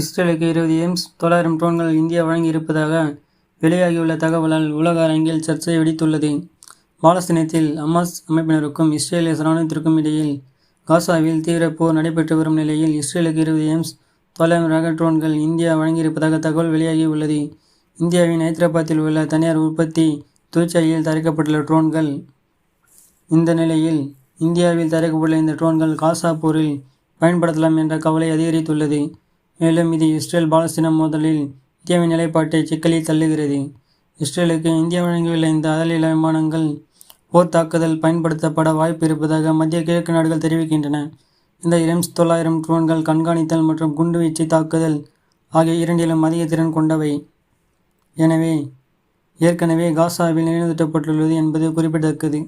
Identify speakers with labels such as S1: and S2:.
S1: இஸ்ரேலுக்கு இருபது எய்ம்ஸ் தொள்ளாயிரம் ட்ரோன்கள் இந்தியா வழங்கியிருப்பதாக வெளியாகியுள்ள தகவலால் உலக அரங்கில் சர்ச்சை வெடித்துள்ளது. பாலஸ்தீனத்தில் அமாஸ் அமைப்பினருக்கும் இஸ்ரேலிய இராணுவத்திற்கும் இடையில் காசாவில் தீவிர போர் நடைபெற்று வரும் நிலையில் இஸ்ரேலுக்கு இருபது எய்ம்ஸ் தொள்ளாயிரம் ரக ட்ரோன்கள் இந்தியா வழங்கியிருப்பதாக தகவல் வெளியாகியுள்ளது. இந்தியாவின் ஹைதராபாத்தில் உள்ள தனியார் உற்பத்தி தொழிற்சாலையில் தயாரிக்கப்பட்டுள்ள ட்ரோன்கள். இந்த நிலையில் இந்தியாவில் தயாரிக்கப்பட்டுள்ள இந்த ட்ரோன்கள் காசா போரில் பயன்படுத்தலாம் என்ற கவலை அதிகரித்துள்ளது. மேலும் இது இஸ்ரேல் பாலஸ்தீன மோதலில் இந்தியாவின் நிலைப்பாட்டை சிக்கலில் தள்ளுகிறது. இஸ்ரேலுக்கு இந்தியா வழங்கியுள்ள இந்த அதலிலா விமானங்கள் போர் தாக்குதல் பயன்படுத்தப்பட வாய்ப்பு இருப்பதாக மத்திய கிழக்கு நாடுகள் தெரிவிக்கின்றன. இந்த இரம்ஸ் தொள்ளாயிரம் ட்ரோன்கள் கண்காணித்தல் மற்றும் குண்டுவீச்சு தாக்குதல் ஆகிய இரண்டிலும் அதிக திறன் கொண்டவை. எனவே ஏற்கனவே காசாவில் நிலைநிறுத்தப்பட்டுள்ளது என்பது குறிப்பிடத்தக்கது.